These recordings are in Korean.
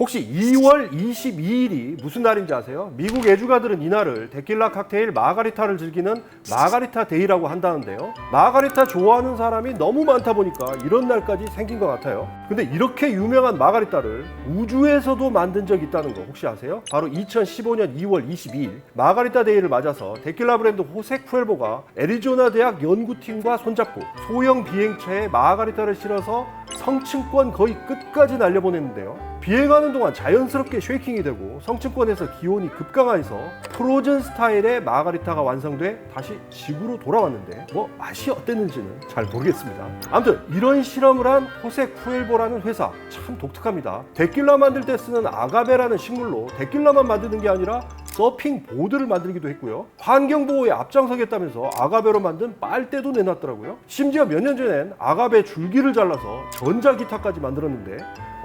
혹시 2월 22일이 무슨 날인지 아세요? 미국 애주가들은 이날을 데킬라 칵테일 마가리타를 즐기는 마가리타 데이라고 한다는데요. 마가리타 좋아하는 사람이 너무 많다 보니까 이런 날까지 생긴 것 같아요. 근데 이렇게 유명한 마가리타를 우주에서도 만든 적 있다는 거 혹시 아세요? 바로 2015년 2월 22일 마가리타 데이를 맞아서 데킬라 브랜드 호세 쿠엘보가 애리조나 대학 연구팀과 손잡고 소형 비행차에 마가리타를 실어서 성층권 거의 끝까지 날려보냈는데요. 비행하는 동안 자연스럽게 쉐이킹이 되고 성층권에서 기온이 급강하여서 프로즌 스타일의 마가리타가 완성돼 다시 지구로 돌아왔는데 뭐 맛이 어땠는지는 잘 모르겠습니다. 아무튼 이런 실험을 한 호세 쿠엘보라는 회사 참 독특합니다. 데킬라 만들 때 쓰는 아가베라는 식물로 데킬라만 만드는 게 아니라 서핑 보드를 만들기도 했고요. 환경 보호에 앞장서겠다면서 아가베로 만든 빨대도 내놨더라고요. 심지어 몇 년 전엔 아가베 줄기를 잘라서 전자 기타까지 만들었는데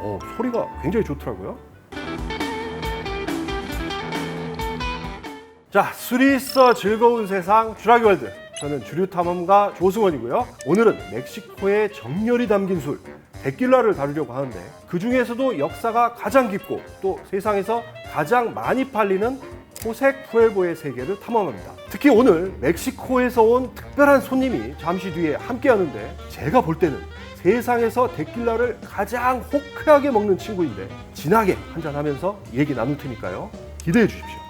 어, 소리가 굉장히 좋더라고요. 자, 술이 있어 즐거운 세상 주라기 월드. 저는 주류 탐험가 조승원이고요. 오늘은 멕시코의 정열이 담긴 술 데킬라를 다루려고 하는데 그 중에서도 역사가 가장 깊고 또 세상에서 가장 많이 팔리는 호색 푸엘보의 세계를 탐험합니다. 특히 오늘 멕시코에서 온 특별한 손님이 잠시 뒤에 함께 하는데 제가 볼 때는 세상에서 데킬라를 가장 호크하게 먹는 친구인데 진하게 한잔하면서 얘기 나눌 테니까요. 기대해 주십시오.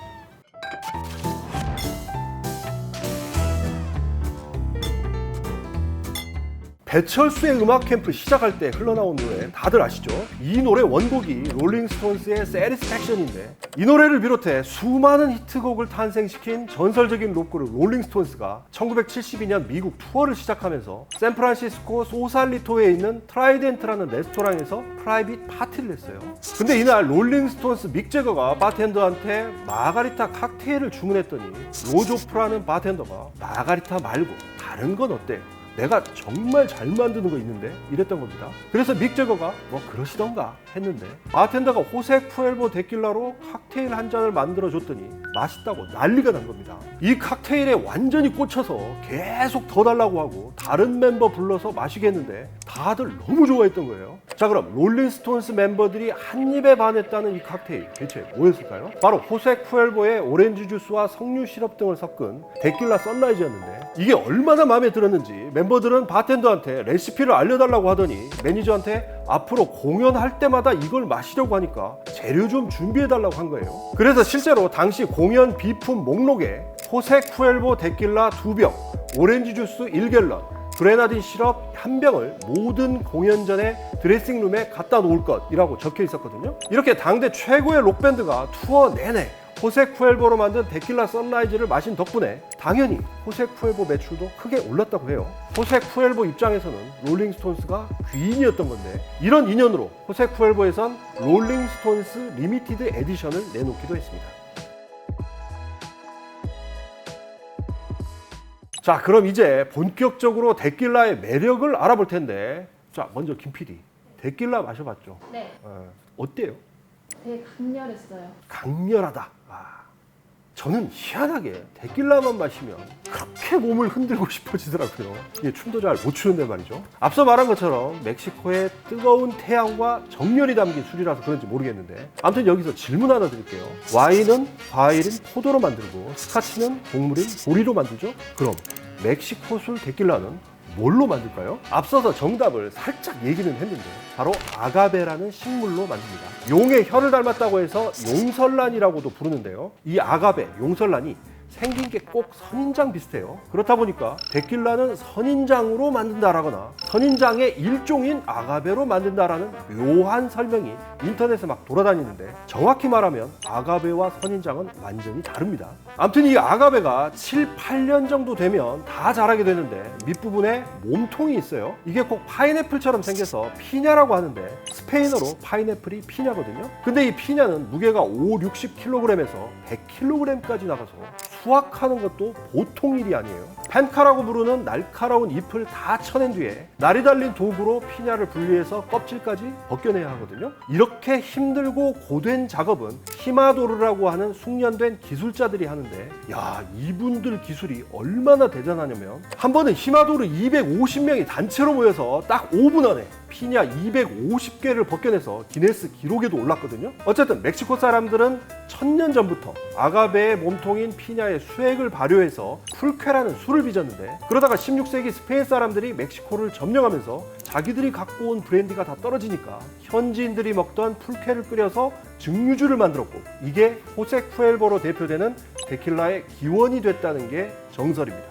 배철수의 음악 캠프 시작할 때 흘러나온 노래 다들 아시죠? 이 노래 원곡이 롤링스톤스의 Satisfaction인데 이 노래를 비롯해 수많은 히트곡을 탄생시킨 전설적인 록그룹 롤링스톤스가 1972년 미국 투어를 시작하면서 샌프란시스코 소살리토에 있는 트라이덴트라는 레스토랑에서 프라이빗 파티를 했어요. 근데 이날 롤링스톤스 믹 제거가 바텐더한테 마가리타 칵테일을 주문했더니 로조프라는 바텐더가 마가리타 말고 다른 건 어때요? 내가 정말 잘 만드는 거 있는데 이랬던 겁니다. 그래서 믹 제거가 뭐 그러시던가 했는데 바텐더가 호세 푸엘보 데킬라로 칵테일 한 잔을 만들어 줬더니 맛있다고 난리가 난 겁니다. 이 칵테일에 완전히 꽂혀서 계속 더 달라고 하고 다른 멤버 불러서 마시겠는데 다들 너무 좋아했던 거예요. 자 그럼 롤링스톤스 멤버들이 한 입에 반했다는 이 칵테일 대체 뭐였을까요? 바로 호세 푸엘보의 오렌지 주스와 석류 시럽 등을 섞은 데킬라 선라이즈였는데 이게 얼마나 마음에 들었는지 멤버들은 바텐더한테 레시피를 알려달라고 하더니 매니저한테 앞으로 공연할 때마다 이걸 마시려고 하니까 재료 좀 준비해달라고 한 거예요. 그래서 실제로 당시 공연 비품 목록에 호색 푸엘보 데킬라 2병, 오렌지 주스 1갤런, 그레나딘 시럽 한 병을 모든 공연 전에 드레싱룸에 갖다 놓을 것이라고 적혀 있었거든요. 이렇게 당대 최고의 록밴드가 투어 내내 호색 푸엘보로 만든 데킬라 선라이즈를 마신 덕분에 당연히 호색 푸엘보 매출도 크게 올랐다고 해요. 호색 푸엘보 입장에서는 롤링스톤스가 귀인이었던 건데 이런 인연으로 호색 푸엘보에선 롤링스톤스 리미티드 에디션을 내놓기도 했습니다. 자, 그럼 이제 본격적으로 데킬라의 매력을 알아볼 텐데 자, 먼저 김 PD. 데킬라 마셔봤죠? 네, 어, 어때요? 되게 강렬했어요. 강렬하다. 아, 저는 희한하게 데킬라만 마시면 그렇게 몸을 흔들고 싶어지더라고요. 이게 춤도 잘 못 추는데 말이죠. 앞서 말한 것처럼 멕시코의 뜨거운 태양과 정열이 담긴 술이라서 그런지 모르겠는데 아무튼 여기서 질문 하나 드릴게요. 와인은 과일인 포도로 만들고 스카치는 곡물인 보리로 만들죠? 그럼 멕시코 술 데킬라는 뭘로 만들까요? 앞서서 정답을 살짝 얘기는 했는데 바로 아가베라는 식물로 만듭니다. 용의 혀를 닮았다고 해서 용설란이라고도 부르는데요. 이 아가베, 용설란이 생긴 게 꼭 선인장 비슷해요. 그렇다 보니까 데킬라는 선인장으로 만든다라거나 선인장의 일종인 아가베로 만든다라는 묘한 설명이 인터넷에 막 돌아다니는데 정확히 말하면 아가베와 선인장은 완전히 다릅니다. 아무튼 이 아가베가 7, 8년 정도 되면 다 자라게 되는데 밑부분에 몸통이 있어요. 이게 꼭 파인애플처럼 생겨서 피냐라고 하는데 스페인어로 파인애플이 피냐거든요. 근데 이 피냐는 무게가 5, 60kg에서 100kg까지 나가서 수확하는 것도 보통 일이 아니에요. 펜카라고 부르는 날카로운 잎을 다 쳐낸 뒤에 날이 달린 도구로 피냐를 분리해서 껍질까지 벗겨내야 하거든요. 이렇게 힘들고 고된 작업은 히마도르라고 하는 숙련된 기술자들이 하는데 야 이분들 기술이 얼마나 대단하냐면 한 번은 히마도르 250명이 단체로 모여서 딱 5분 안에 피냐 250개를 벗겨내서 기네스 기록에도 올랐거든요. 어쨌든 멕시코 사람들은 천년 전부터 아가베의 몸통인 피냐의 수액을 발효해서 풀쾌라는 술을 빚었는데 그러다가 16세기 스페인 사람들이 멕시코를 점령하면서 자기들이 갖고 온 브랜디가 다 떨어지니까 현지인들이 먹던 풀쾌를 끓여서 증류주를 만들었고 이게 호세 쿠엘보로 대표되는 데킬라의 기원이 됐다는 게 정설입니다.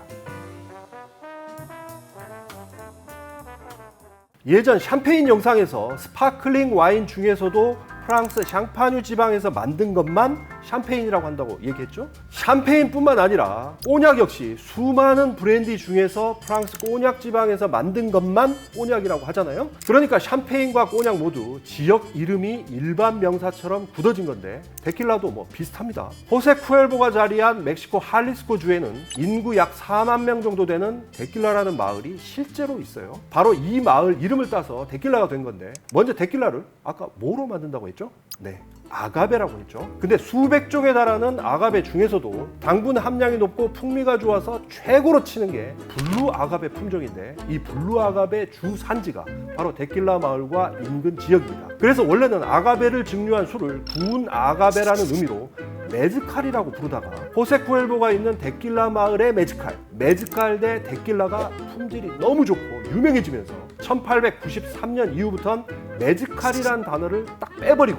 예전 샴페인 영상에서 스파클링 와인 중에서도 프랑스 샹파뉴 지방에서 만든 것만 샴페인이라고 한다고 얘기했죠. 샴페인뿐만 아니라 꼬냑 역시 수많은 브랜디 중에서 프랑스 꼬냑 지방에서 만든 것만 꼬냑이라고 하잖아요. 그러니까 샴페인과 꼬냑 모두 지역 이름이 일반 명사처럼 굳어진 건데 데킬라도 뭐 비슷합니다. 호세 쿠엘보가 자리한 멕시코 할리스코 주에는 인구 약 4만 명 정도 되는 데킬라라는 마을이 실제로 있어요. 바로 이 마을 이름을 따서 데킬라가 된 건데 먼저 데킬라를 아까 뭐로 만든다고 했죠? 네. 아가베라고 했죠. 근데 수백 종에 달하는 아가베 중에서도 당분 함량이 높고 풍미가 좋아서 최고로 치는 게 블루 아가베 품종인데 이 블루 아가베 주 산지가 바로 데킬라 마을과 인근 지역입니다. 그래서 원래는 아가베를 증류한 술을 구운 아가베라는 의미로 메즈칼이라고 부르다가 호세 쿠엘보가 있는 데킬라 마을의 메즈칼, 메즈칼 대 데킬라가 품질이 너무 좋고 유명해지면서 1893년 이후부턴 메즈칼이란 단어를 딱 빼버리고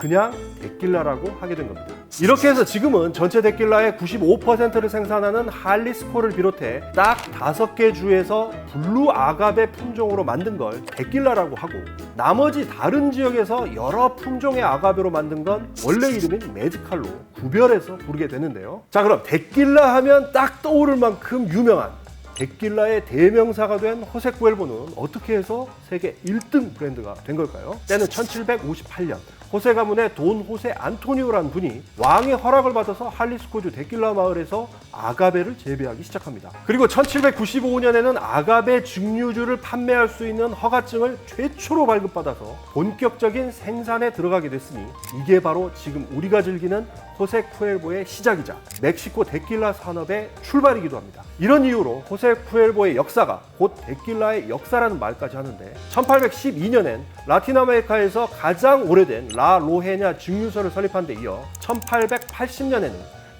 그냥 데킬라라고 하게 된 겁니다. 이렇게 해서 지금은 전체 데킬라의 95%를 생산하는 할리스코를 비롯해 딱 다섯 개 주에서 블루 아가베 품종으로 만든 걸 데킬라라고 하고 나머지 다른 지역에서 여러 품종의 아가베로 만든 건 원래 이름인 메즈칼로 구별해서 부르게 되는데요. 자 그럼 데킬라 하면 딱 떠오를 만큼 유명한 데킬라의 대명사가 된 호세 쿠엘보는 어떻게 해서 세계 1등 브랜드가 된 걸까요? 때는 1758년 호세 가문의 돈 호세 안토니오라는 분이 왕의 허락을 받아서 할리스코주 데킬라 마을에서 아가베를 재배하기 시작합니다. 그리고 1795년에는 아가베 증류주를 판매할 수 있는 허가증을 최초로 발급받아서 본격적인 생산에 들어가게 됐으니 이게 바로 지금 우리가 즐기는 호세 쿠엘보의 시작이자 멕시코 데킬라 산업의 출발이기도 합니다. 이런 이유로 호세 쿠엘보의 역사가 곧 데킬라의 역사라는 말까지 하는데 1812년엔 라틴 아메리카에서 가장 오래된 라 로헤냐 증류소를 설립한 데 이어 1880년에는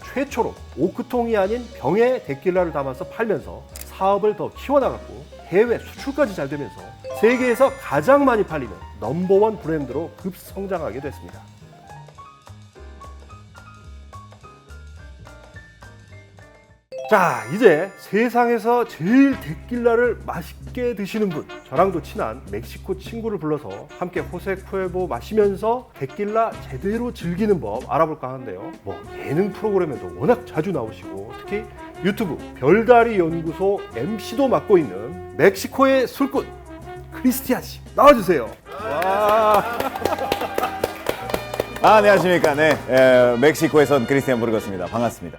최초로 오크통이 아닌 병에 데킬라를 담아서 팔면서 사업을 더 키워나갔고 해외 수출까지 잘 되면서 세계에서 가장 많이 팔리는 넘버원 브랜드로 급성장하게 됐습니다. 자 이제 세상에서 제일 데킬라를 맛있게 드시는 분 저랑도 친한 멕시코 친구를 불러서 함께 호세 쿠에보 마시면서 데킬라 제대로 즐기는 법 알아볼까 하는데요 뭐 예능 프로그램에도 워낙 자주 나오시고 특히 유튜브 별다리 연구소 MC도 맡고 있는 멕시코의 술꾼 크리스티안 씨 나와주세요 와 아, 안녕하십니까. 네. 에, 멕시코에선 크리스티안 부르겠습니다. 반갑습니다.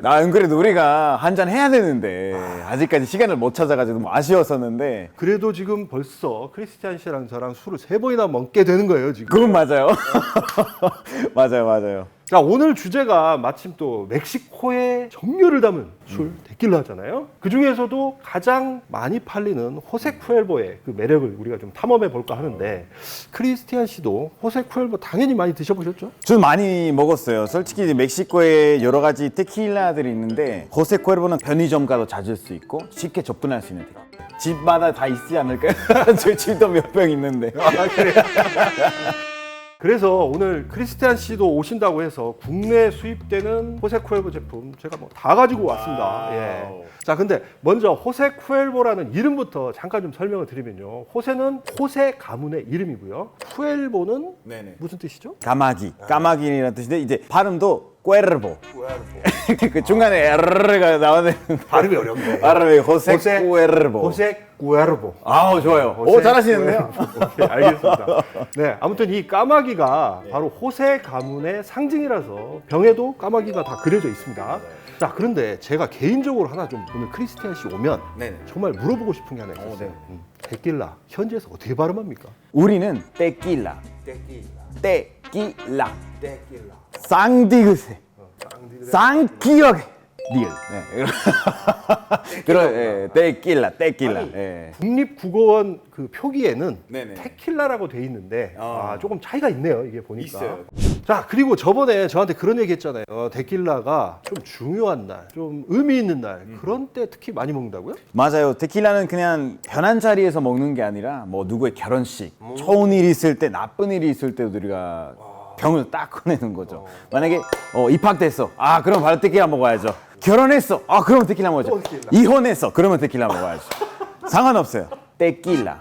나안 그래도 우리가 한 잔 해야 되는데 아직까지 시간을 못 찾아가지고 좀 아쉬웠었는데 그래도 지금 벌써 크리스티안 씨랑 저랑 술을 세 번이나 먹게 되는 거예요 지금 그건 맞아요. 맞아요, 맞아요. 자 오늘 주제가 마침 또 멕시코의 정열을 담은 술 데킬라잖아요. 그 중에서도 가장 많이 팔리는 호세 쿠엘보의 그 매력을 우리가 좀 탐험해 볼까 하는데 크리스티안 씨도 호세 쿠엘보 당연히 많이 드셔보셨죠? 저는 많이 먹었어요. 솔직히 멕시코에 여러 가지 테킬라들이 있는데 호세 쿠에르보는 편의점 가도 찾을 수 있고 쉽게 접근할 수 있는 테킬라. 집마다 다 있지 않을까요? 저희 집도 몇 병 있는데. 그래서 오늘 크리스티안 씨도 오신다고 해서 국내에 수입되는 호세 쿠엘보 제품 제가 뭐 다 가지고 왔습니다. 예. 자, 근데 먼저 호세 쿠엘보라는 이름부터 잠깐 좀 설명을 드리면요. 호세는 호세 가문의 이름이고요. 쿠엘보는 네네. 무슨 뜻이죠? 까마귀, 까마귀라는 뜻인데 이제 발음도 꾸에르보. 그 중간에 에르르가 나오는 발음이 어렵네. 발음이 호세 호세 꾸에르보. 호세 꾸에르보. 아우 좋아요. 오 잘하시는데요. 오케이, 알겠습니다. 네, 아무튼 이 까마귀가 바로 호세 가문의 상징이라서 병에도 까마귀가 다 그려져 있습니다. 자, 그런데 제가 개인적으로 하나 좀 오늘 크리스티안 씨 오면 네네. 정말 물어보고 싶은 게 하나 있었어요. 음, 데킬라 현지에서 어떻게 발음합니까? 우리는 테킬라. 테킬라. 쌍디그세. 쌍기역에 리을. 네. 그런 예, 테킬라, 테킬라. 예. 국립국어원 그 표기에는 네네. 테킬라라고 돼 있는데 아. 아, 조금 차이가 있네요 이게 보니까. 있어요. 자 그리고 저번에 저한테 그런 얘기 했잖아요. 어, 데킬라가 좀 중요한 날, 좀 의미 있는 날 음. 그런 때 특히 많이 먹는다고요? 맞아요. 테킬라는 그냥 편한 자리에서 먹는 게 아니라 뭐 누구의 결혼식, 좋은 일이 있을 때, 나쁜 일이 있을 때 우리가 병을 딱 꺼내는 거죠. 만약에 어, 입학됐어. 아, 그럼 바로 테킬라 먹어야죠. 결혼했어. 아, 그러면 테킬라 먹어야죠. 또 테킬라. 이혼했어. 그러면 테킬라 먹어야죠. 상관없어요. 테킬라.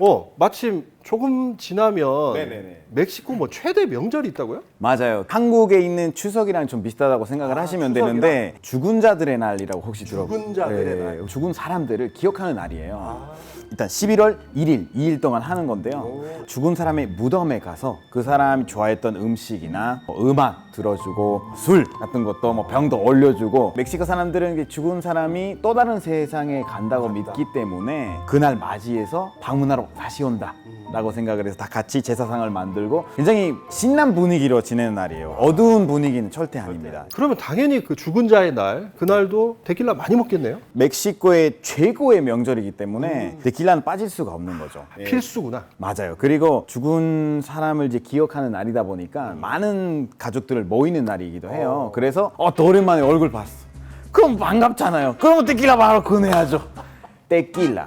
어 마침 조금 지나면 네네네. 멕시코 뭐 최대 명절이 있다고요? 맞아요. 한국에 있는 추석이랑 좀 비슷하다고 생각을 하시면 추석이랑? 되는데 죽은 자들의 날이라고 혹시 들어보셨어요? 죽은 자들의 날. 죽은 사람들을 기억하는 날이에요. 일단 11월 1일, 2일 동안 하는 건데요. 죽은 사람의 무덤에 가서 그 사람이 좋아했던 음식이나 뭐 음악 들어주고 술 같은 것도 뭐 병도 올려주고 멕시코 사람들은 죽은 사람이 또 다른 세상에 간다고 믿기 때문에 그날 맞이해서 방문하러 다시 온다. 라고 생각을 해서 다 같이 제사상을 만들고 굉장히 신난 분위기로 지내는 날이에요. 어두운 분위기는 절대 아닙니다. 그러면 당연히 그 죽은 자의 날 그날도 데킬라 많이 먹겠네요. 멕시코의 최고의 명절이기 때문에 데킬라는 빠질 수가 없는 거죠. 필수구나. 맞아요. 그리고 죽은 사람을 이제 기억하는 날이다 보니까 많은 가족들을 모이는 날이기도 해요. 그래서 어, 또 오랜만에 얼굴 봤어. 그럼 반갑잖아요. 그럼 데킬라 바로 꺼내야죠. 데킬라.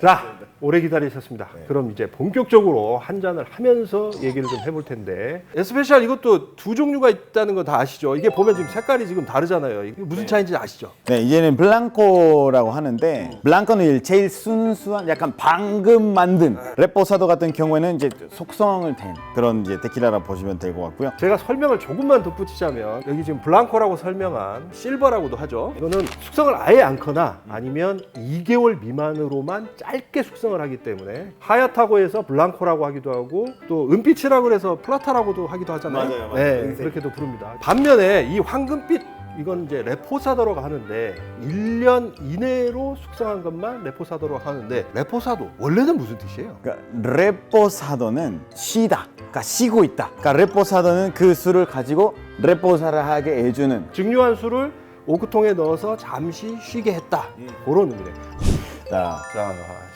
자, 오래 기다리셨습니다. 그럼 이제 본격적으로 한 잔을 하면서 얘기를 좀 해볼 텐데 에스페셜 이것도 두 종류가 있다는 거 다 아시죠? 이게 보면 지금 색깔이 지금 다르잖아요. 이게 무슨 차이인지 아시죠? 네, 이제는 블랑코라고 하는데 블랑코는 제일 순수한 약간 방금 만든 레포사도 같은 경우에는 이제 속성을 댄 그런 이제 데킬라라 보시면 될 것 같고요. 제가 설명을 조금만 덧붙이자면 여기 지금 블랑코라고 설명한 실버라고도 하죠. 이거는 숙성을 아예 않거나 아니면 2개월 미만으로만 짧게 숙성 을 하기 때문에 하얗다고 해서 블랑코라고 하기도 하고 또 은빛이라고 해서 플라타라고도 하기도 하잖아요. 맞아요, 맞아요. 네, 은색. 그렇게도 부릅니다. 반면에 이 황금빛 이건 이제 레포사도라고 하는데 1년 이내로 숙성한 것만 레포사도라고 하는데 레포사도 원래는 무슨 뜻이에요? 그러니까 레포사도는 쉬다, 그러니까 쉬고 있다. 그러니까 레포사도는 그 술을 가지고 레포사를 하게 해주는 증류한 술을 오크통에 넣어서 잠시 쉬게 했다. 그런 의미네. 자 자,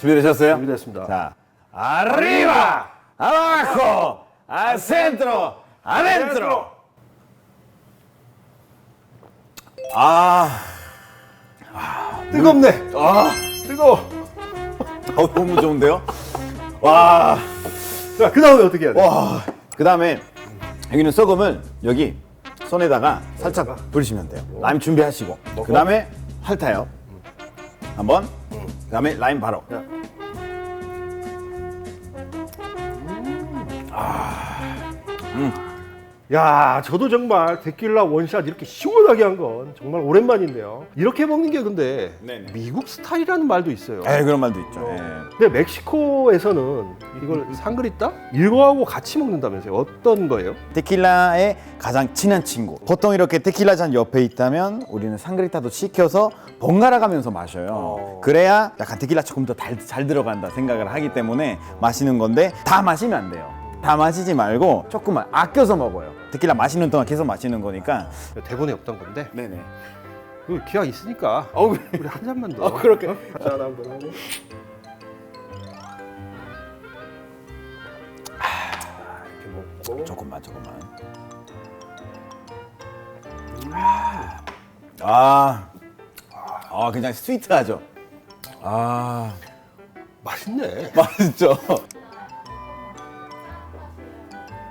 준비되셨어요? 준비됐습니다. 자, arriba, abajo, al centro, adentro. 아, 뜨겁네. 아, 뜨거워. 어, 너무 좋은데요? 와, 자, 그 다음에 어떻게 해야 돼? 와. 그 다음에 여기는 소금을 여기 손에다가 살짝 뿌리시면 돼요. 라임 준비하시고. 그 다음에 핥아요. 한번. 그 다음에 라임 바로. 야, 저도 정말 데킬라 원샷 이렇게 시원하게 한 건 정말 오랜만인데요. 이렇게 먹는 게 근데 네네. 미국 스타일이라는 말도 있어요. 에 그런 말도 있죠. 예. 근데 멕시코에서는 이걸 상그리따? 이거하고 같이 먹는다면서요? 어떤 거예요? 테킬라의 가장 친한 친구. 보통 이렇게 테킬라 잔 옆에 있다면 우리는 상그리타도 시켜서 번갈아 가면서 마셔요. 어. 그래야 약간 테킬라 조금 더잘 들어간다 생각을 하기 때문에 마시는 건데 다 마시면 안 돼요. 다 마시지 말고 조금만 아껴서 먹어요. 테킬라 마시는 동안 계속 마시는 거니까. 대본에 없던 건데 네네. 그 기왕 있으니까 어, 우리 한 잔만 더. 어, 그렇게. 자, 한번 하고. 이렇게 먹고. 조금만 조금만. 아, 아 그냥 스위트하죠. 아, 맛있네. 맛있죠.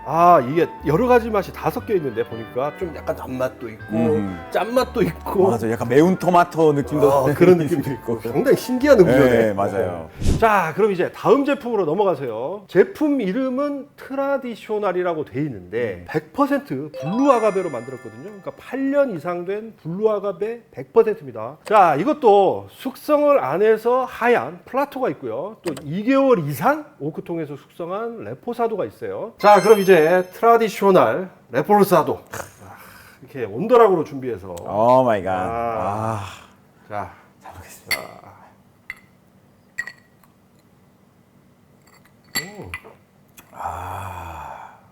아 이게 여러 가지 맛이 다 섞여 있는데 보니까 좀 약간 단맛도 있고 음. 짠맛도 있고 맞아, 약간 매운 토마토 느낌도 어, 그런 느낌도 있고 상당히 신기한 음료네. 네, 맞아요. 자, 그럼 이제 다음 제품으로 넘어가세요. 제품 이름은 트라디쇼날이라고 돼 있는데 100% 블루 아가베로 만들었거든요. 그러니까 8년 이상 된 블루 아가베 100%입니다. 자, 이것도 숙성을 안 해서 하얀 플라토가 있고요. 또 2개월 이상 오크통에서 숙성한 레포사도가 있어요. 자, 그럼 이제 트라디쇼날 레포사도. 아, 이렇게 온더락으로 준비해서. 오 마이 갓. 아. 아, 자, 잘 먹겠습니다.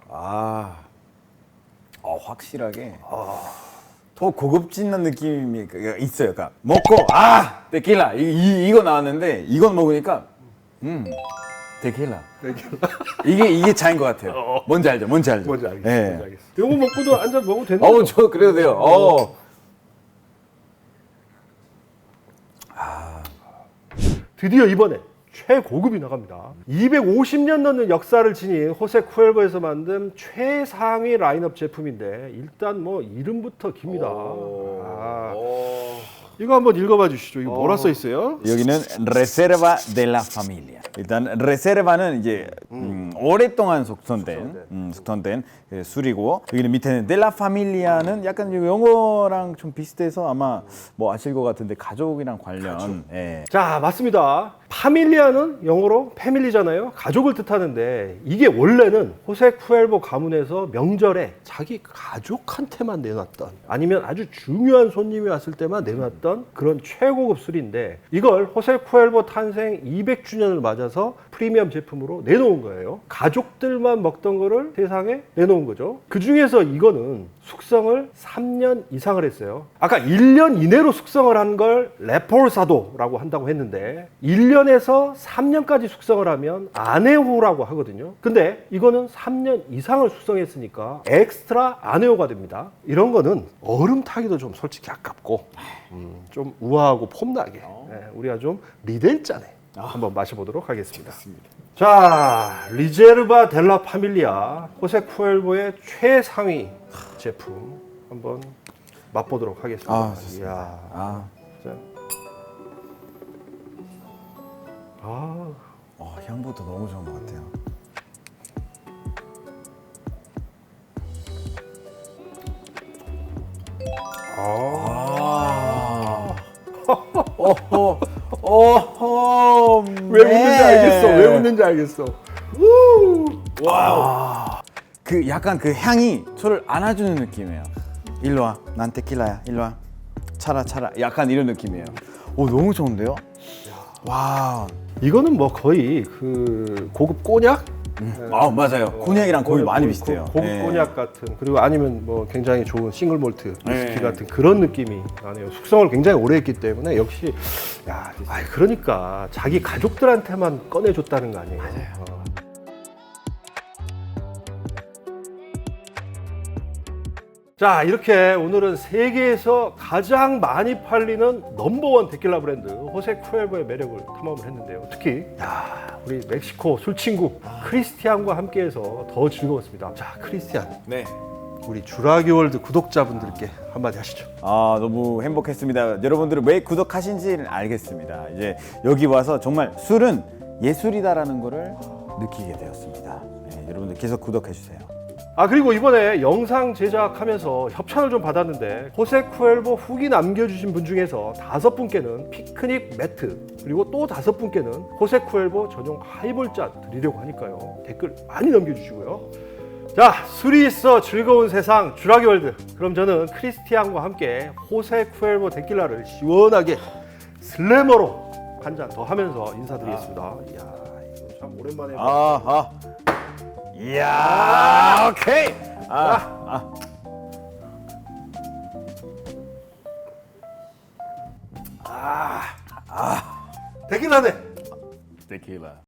아, 어, 확실하게. 더 고급진한 느낌이 그- 있어요. 그러니까 먹고 아! 데킬라. 이, 이 이거 나왔는데 이건 먹으니까 음 데킬라 이게 이게 차인 것 같아요. 뭔지 알죠? 뭔지 알죠? 뭔지 알겠어. 예. 뭔지 알겠어. 이거 먹고도 한 잔 먹어도 되는 어우 거죠? 저 그래도 돼요. 어. 드디어 이번에 최고급이 나갑니다. 250년 넘는 역사를 지닌 호세 쿠엘버에서 만든 최상위 라인업 제품인데 일단 뭐 이름부터 깁니다. 아, 이거 한번 읽어봐 주시죠. 이거 뭐라 써 있어요? 여기는 Reserva de la Familia. 일단 Reserva는 이제 음, 오랫동안 숙성된 음, 숙성된 그 술이고 여기는 밑에는 de la Familia는 약간 영어랑 좀 비슷해서 아마 뭐 아실 것 같은데 가족이랑 관련. 예. 자, 맞습니다. 파밀리아는 영어로 패밀리잖아요. 가족을 뜻하는데 이게 원래는 호세 쿠엘보 가문에서 명절에 자기 가족한테만 내놨던 아니면 아주 중요한 손님이 왔을 때만 내놨던 그런 최고급 술인데 이걸 호세 쿠엘보 탄생 200주년을 맞아서 프리미엄 제품으로 내놓은 거예요. 가족들만 먹던 거를 세상에 내놓은 거죠. 그 중에서 이거는 숙성을 3년 이상을 했어요. 아까 1년 이내로 숙성을 한 걸 레폴사도라고 한다고 했는데 1년에서 3년까지 숙성을 하면 아네호라고 하거든요. 근데 이거는 3년 이상을 숙성했으니까 엑스트라 아네호가 됩니다. 이런 거는 얼음 타기도 좀 솔직히 아깝고 음, 좀 우아하고 폼나게 네, 우리가 좀 리델짜네 한번 마셔보도록 하겠습니다. 자, 리제르바 델라 파밀리아 호세 쿠엘보의 최상위 제품 한번 맛보도록 하겠습니다. 아, 좋습니다. 이야, 아, 진짜. 아, 어, 향부터 너무 좋은 것 같아요. 아. 아. 어허, 어허. 왜 웃는지 알겠어. 왜 웃는지 알겠어. 우! 그 약간 그 향이 저를 안아주는 느낌이에요. 일로 와, 난 테킬라야. 일로 와, 차라 차라. 약간 이런 느낌이에요. 오 너무 좋은데요? 와, 이거는 뭐 거의 그 고급 꼬냑? 아 맞아요. 곤약이랑 거의 많이 고- 비슷해요. 고급 네. 꼬냑 같은 그리고 아니면 뭐 굉장히 좋은 싱글 몰트 위스키 네. 같은 그런 느낌이 나네요. 숙성을 굉장히 오래 했기 때문에 역시 야, 아 그러니까 자기 가족들한테만 꺼내줬다는 거 아니에요. 어. 자 이렇게 오늘은 세계에서 가장 많이 팔리는 넘버원 데킬라 브랜드 호세 쿠엘보의 매력을 탐험을 했는데요. 특히 야, 우리 멕시코 술친구 크리스티안과 함께해서 더 즐거웠습니다. 자 크리스티안 네. 우리 주라기 월드 구독자분들께 한마디 하시죠. 아 너무 행복했습니다. 여러분들은 왜 구독하신지는 알겠습니다. 이제 여기 와서 정말 술은 예술이다라는 것을 느끼게 되었습니다. 네, 여러분들 계속 구독해 주세요. 아 그리고 이번에 영상 제작하면서 협찬을 좀 받았는데 호세 쿠엘보 후기 남겨주신 분 중에서 다섯 분께는 피크닉 매트 그리고 또 다섯 분께는 호세 쿠엘보 전용 하이볼 잔 드리려고 하니까요. 댓글 많이 남겨주시고요. 자 술이 있어 즐거운 세상 주라기 월드. 그럼 저는 크리스티안과 함께 호세 쿠엘보 데킬라를 시원하게 슬래머로 한 잔 더 하면서 인사드리겠습니다. 이야 이거 참 오랜만에 아, 아. 이야, 오케이. 아, 아. 데킬라네 테킬라.